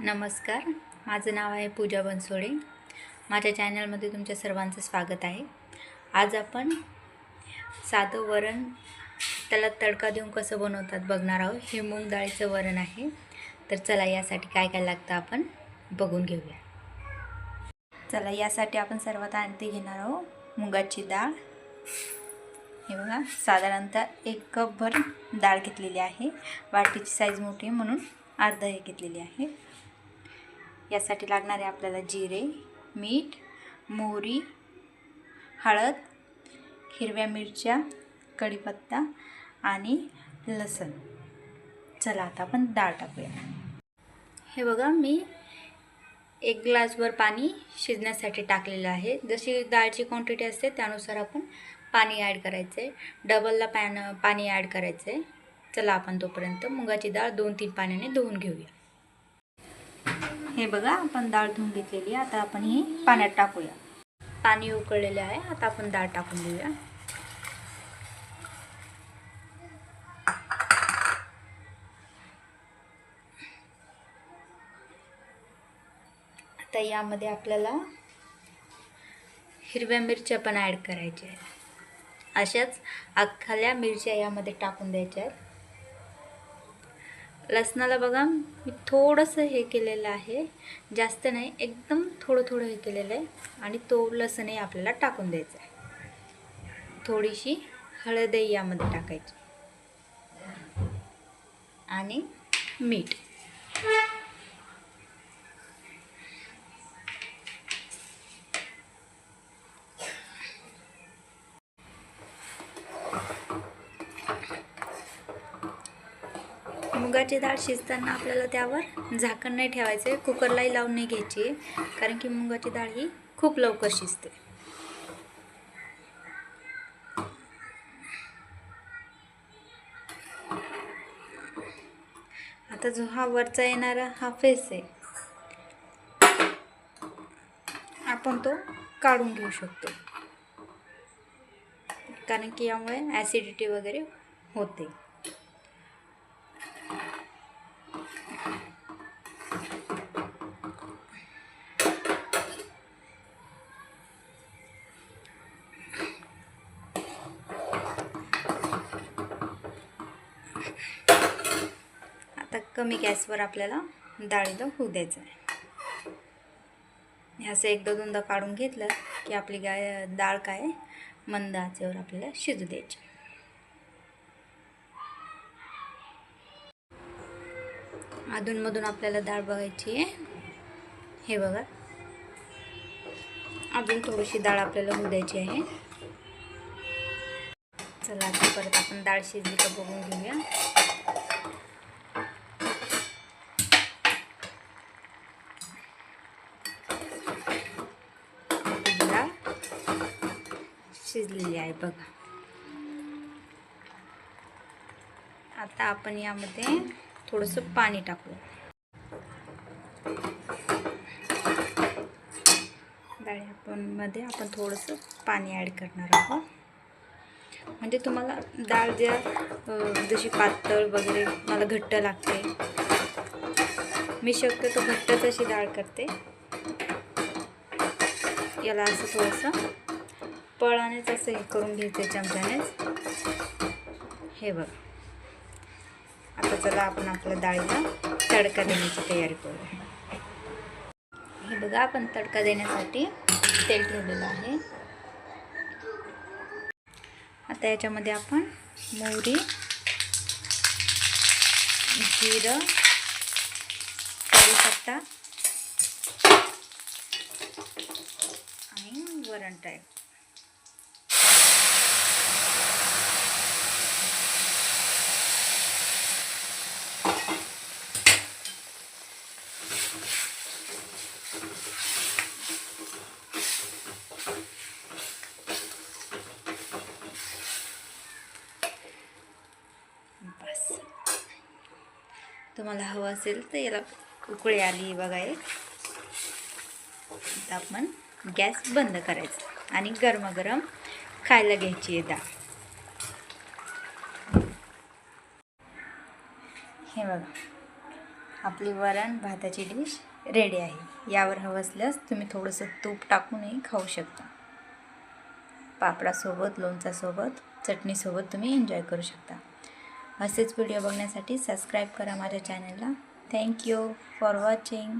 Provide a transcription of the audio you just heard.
नमस्कार. माझं नाव आहे पूजा बनसोडे. माझ्या चॅनलमध्ये तुमच्या सर्वांचं स्वागत आहे. आज आपण साधं वरण त्याला तडका देऊन कसं बनवतात बघणार आहोत. हे मूग डाळीचं वरण आहे. तर चला यासाठी काय काय लागतं आपण बघून घेऊया. चला यासाठी आपण सर्वात आधी घेणार आहोत मुगाची डाळ. हे बघा साधारणतः एक कपभर डाळ घेतलेली आहे. वाटीची साईज मोठी म्हणून अर्धा हे घेतलेली आहे. यासाठी लागणारे आपल्याला जिरे मीठ मोहरी हळद हिरव्या मिरच्या कढीपत्ता आणि लसण. चला आता आपण डाळ टाकूया. हे बघा मी एक ग्लासभर पाणी शिजण्यासाठी टाकलेलं आहे. जशी डाळची क्वांटिटी असते त्यानुसार आपण पाणी ॲड करायचं आहे डबलला पॅन पाणी ॲड करायचं आहे चला आपण तोपर्यंत मुगाची डाळ दोन तीन पाण्याने धुवून घेऊया. हे बघा आपण डाळ धुवून घेतलेली आहे. आता आपण ही पाण्यात टाकूया. पाणी उकळलेलं आहे. आता आपण डाळ टाकून देऊया आता यामध्ये आपल्याला हिरव्या मिरच्या पण ॲड करायच्या आहेत. अशाच अख्खाल्या मिरच्या यामध्ये टाकून द्यायच्या आहेत. लसणाला बघा मी थोडंसं हे केलेलं आहे. जास्त नाही एकदम थोडं थोडं हे केलेलं आहे. आणि तो लसणही आपल्याला टाकून द्यायचा आहे. थोडीशी हळदही यामध्ये टाकायची. आणि मीठ. मुगाची डाळ शिजताना आपल्याला त्यावर झाकण नाही ठेवायचं आहे कुकरलाही लावून नाही घ्यायची आहे कारण की मुगाची डाळ ही खूप लवकर शिजते. आता जो हा वरचा येणारा हा फेस आहे आपण तो काढून घेऊ शकतो. कारण की यामुळे ॲसिडिटी वगैरे होते. कमी गॅसवर आपल्याला डाळीला होऊ द्यायचं आहे. हे असं एकदा दोनदा काढून घेतलं की आपली गाय डाळ काय मंद आचेवर आपल्याला शिजू द्यायची. अधूनमधून आपल्याला डाळ बघायची आहे. हे बघा. अजून थोडीशी डाळ आपल्याला होऊ द्यायची आहे. चला आता परत आपण डाळ शिजली का बघून घेऊया आपली डाळ शिजलेली आहे बघा. आता आपण यामध्ये थोडंसं पाणी टाकू. डाळी आपण मध्ये आपण थोडंसं पाणी ॲड करणार आहोत. म्हणजे तुम्हाला डाळ ज्या जशी पातळ वगैरे मला घट्ट लागते मी शक्यतो घट्टच अशी डाळ करते. याला असं थोडंसं पळानेच असं हे करून घ्यायचं चमच्यानेच. हे बघ. आता चला आपण आपल्या डाळीला तडका देण्याची तयारी करूया. हे बघा आपण तडका देण्यासाठी तेल ठेवलेलं आहे. आता याच्यामध्ये आपण मोहरी जिरं कढीपत्ता आणि वरण टाईप. तुम्हाला हवं असेल तर याला उकळी आली बघा एक आपण गॅस बंद करायचा आणि गरमागरम खायला घ्यायची आहे दा हे बघा आपली वरण भाताची डिश रेडी आहे. यावर हवं असल्यास तुम्ही थोडंसं तूप टाकूनही खाऊ शकता. पापडासोबत लोणचासोबत चटणीसोबत तुम्ही एन्जॉय करू शकता. असेच व्हिडिओ बघण्यासाठी सबस्क्राईब करा माझ्या चॅनलला थँक्यू फॉर वॉचिंग